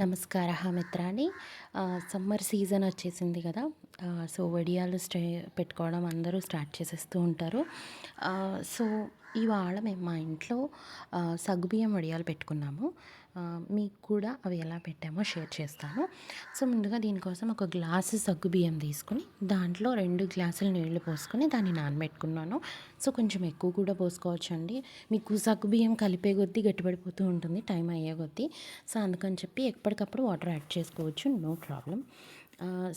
నమస్కార మిత్రాన్ని summer season వచ్చేసింది కదా. సో వడియాలు స్టే పెట్టుకోవడం అందరూ స్టార్ట్ చేసేస్తూ ఉంటారు. సో ఇవాళ మేము మా ఇంట్లో సగ్గుబియ్యం వడియాలు పెట్టుకున్నాము. మీకు కూడా అవి ఎలా పెట్టామో షేర్ చేస్తాను. సో ముందుగా దీనికోసం ఒక గ్లాసు సగ్గుబియ్యం తీసుకుని దాంట్లో రెండు గ్లాసులు నీళ్ళు పోసుకొని దాన్ని నానబెట్టుకున్నాను. సో కొంచెం ఎక్కువ కూడా పోసుకోవచ్చు అండి మీకు సగ్గుబియ్యం కలిపే కొద్దీ గట్టిపడిపోతూ ఉంటుంది టైం అయ్యే కొద్దీ. సో అందుకని చెప్పి ఎప్పటికప్పుడు వాటర్ యాడ్ చేసుకోవచ్చు నో ప్రాబ్లం.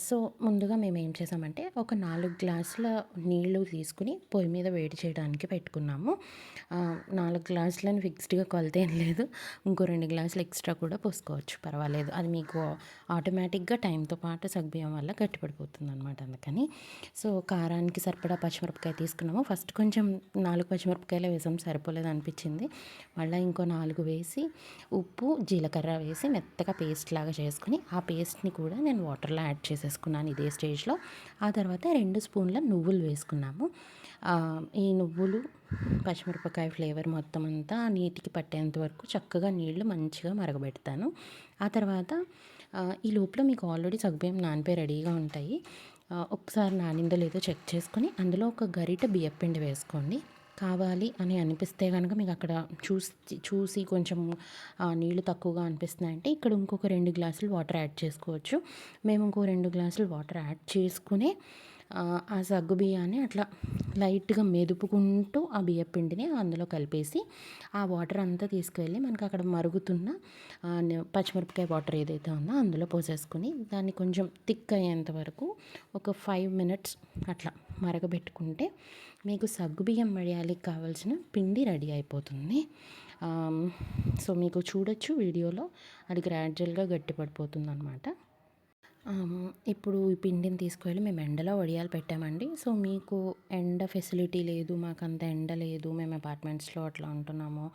సో ముందుగా మేము ఏం చేసామంటే ఒక నాలుగు గ్లాసుల నీళ్ళు తీసుకుని పొయ్యి మీద వేడి చేయడానికి పెట్టుకున్నాము. నాలుగు గ్లాసులను ఫిక్స్డ్గా కొలత ఏం లేదు. ఇంకో రెండు గ్లాసులు ఎక్స్ట్రా కూడా పోసుకోవచ్చు. పర్వాలేదు. అది మీకు ఆటోమేటిక్గా టైంతో పాటు సగ్బియ్యం వల్ల గట్టిపడిపోతుంది అనమాట అందుకని. సో కారానికి సరిపడా పచ్చిమిరపకాయ తీసుకున్నాము. ఫస్ట్ కొంచెం నాలుగు పచ్చిమిరపకాయలే వేసాం. సరిపోలేదు అనిపించింది. మళ్ళీ ఇంకో నాలుగు వేసి ఉప్పు జీలకర్ర వేసి మెత్తగా పేస్ట్ లాగా చేసుకుని ఆ పేస్ట్ని కూడా నేను వాటర్లో యాడ్ చేసేసుకున్నాను ఇదే స్టేజ్లో. ఆ తర్వాత రెండు స్పూన్ల నువ్వులు వేసుకున్నాము. ఈ నువ్వులు పచ్చిమిరపకాయ ఫ్లేవర్ మొత్తం అంతా నీటికి పట్టేంత వరకు చక్కగా నీళ్ళు మంచిగా మరగబెడతాను. ఆ తర్వాత ఈ లోపల మీకు ఆల్రెడీ సగ్బియ్యం నానిపోయి రెడీగా ఉంటాయి. ఒకసారి నానిందో లేదో చెక్ చేసుకొని అందులో ఒక గరిట బియ్యపిండి వేసుకోండి. కావాలి అని అనిపిస్తే కనుక మీకు అక్కడ చూసి చూసి కొంచెం నీళ్ళు తక్కువగా అనిపిస్తున్నాయంటే ఇక్కడ ఇంకొక రెండు గ్లాసులు వాటర్ యాడ్ చేసుకోవచ్చు. మేము ఇంకో రెండు గ్లాసులు వాటర్ యాడ్ చేసుకుని ఆ సగ్గు బియ్యాన్ని అట్లా లైట్గా మెదుపుకుంటూ ఆ బియ్యపిండిని అందులో కలిపేసి ఆ వాటర్ అంతా తీసుకువెళ్ళి మనకు అక్కడ మరుగుతున్న పచ్చిమిరపకాయ వాటర్ ఏదైతే ఉందో అందులో పోసేసుకుని దాన్ని కొంచెం థిక్ అయ్యేంత వరకు ఒక ఫైవ్ మినిట్స్ అట్లా మరగబెట్టుకుంటే మీకు సగ్గుబియ్యం వడియాలకి కావాల్సిన పిండి రెడీ అయిపోతుంది. సో మీకు చూడొచ్చు వీడియోలో అది గ్రాడ్యువల్గా గట్టిపడిపోతుంది అనమాట ఇప్పుడు ఈ పిండిని తీసుకువెళ్ళి మేము ఎండలో వడియాలు పెట్టామండి. సో మీకు ఎండ ఫెసిలిటీ లేదు మాకు అంత ఎండ లేదు మేము అపార్ట్మెంట్స్లో అట్లా ఉంటున్నాము.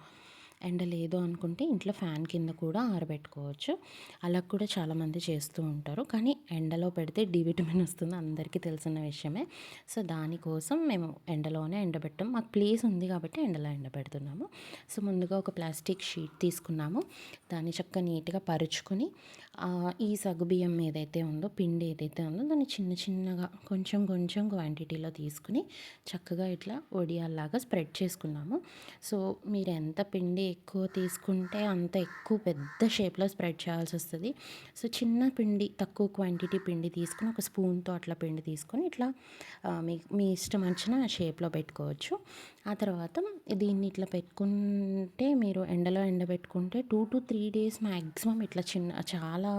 ఎండ లేదు అనుకుంటే ఇంట్లో ఫ్యాన్ కింద కూడా ఆరబెట్టుకోవచ్చు. అలా కూడా చాలామంది చేస్తూ ఉంటారు. కానీ ఎండలో పెడితే డి విటమిన్ వస్తుంది. అందరికీ తెలిసిన విషయమే. సో దానికోసం మేము ఎండలోనే ఎండబెట్టాం. మాకు ప్లేస్ ఉంది కాబట్టి ఎండలో ఎండబెడుతున్నాము. సో ముందుగా ఒక ప్లాస్టిక్ షీట్ తీసుకున్నాము. దాన్ని చక్కగా నీట్గా పరుచుకొని ఈ సగ్గుబియ్యం ఏదైతే ఉందో పిండి ఏదైతే ఉందో దాన్ని చిన్న చిన్నగా కొంచెం కొంచెం క్వాంటిటీలో తీసుకుని చక్కగా ఇట్లా ఒడియాల్లాగా స్ప్రెడ్ చేసుకున్నాము. సో మీరు ఎంత పిండి ఎక్కువ తీసుకుంటే అంత ఎక్కువ పెద్ద షేప్లో స్ప్రెడ్ చేయాల్సి వస్తుంది. సో చిన్న పిండి తక్కువ క్వాంటిటీ పిండి తీసుకుని ఒక స్పూన్తో అట్లా పిండి తీసుకొని ఇట్లా మీ మీ ఇష్టం వచ్చిన షేప్లో పెట్టుకోవచ్చు. ఆ తర్వాత దీన్ని ఇట్లా పెట్టుకుంటే మీరు ఎండలో ఎండబెట్టుకుంటే two to three days maximum ఇట్లా చిన్న చాలా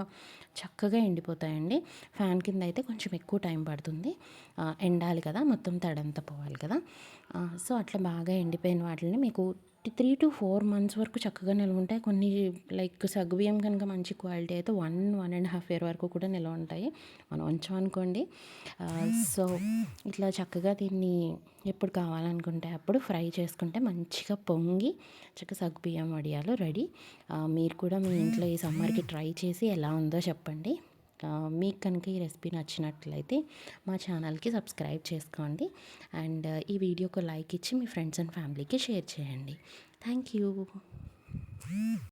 చక్కగా ఎండిపోతాయండి. ఫ్యాన్ కింద అయితే కొంచెం ఎక్కువ టైం పడుతుంది. ఎండాలి కదా మొత్తం తడంతా పోవాలి కదా. సో అట్లా బాగా ఎండిపోయిన వాటిని మీకు త్రీ టు ఫోర్ మంత్స్ వరకు చక్కగా నిల్వ ఉంటాయి. కొన్ని లైక్ సగ్గుబియ్యం కనుక మంచి క్వాలిటీ అయితే one one and half year వరకు కూడా నిల్వ ఉంటాయి. మనం ఉంచాం అనుకోండి. సో ఇట్లా చక్కగా దీన్ని ఎప్పుడు కావాలనుకుంటే అప్పుడు ఫ్రై చేసుకుంటే మంచిగా పొంగి చక్కగా సగ్గుబియ్యం వడియాలు రెడీ. మీరు కూడా మీ ఇంట్లో ఈ సమ్మర్కి ట్రై చేసి ఎలా ఉందో చెప్పండి. మీకు కనుక ఈ రెసిపీ నచ్చినట్లయితే మా ఛానల్కి సబ్స్క్రైబ్ చేసుకోండి. అండ్ ఈ వీడియోకి లైక్ ఇచ్చి మీ ఫ్రెండ్స్ అండ్ ఫ్యామిలీకి షేర్ చేయండి. Thank you.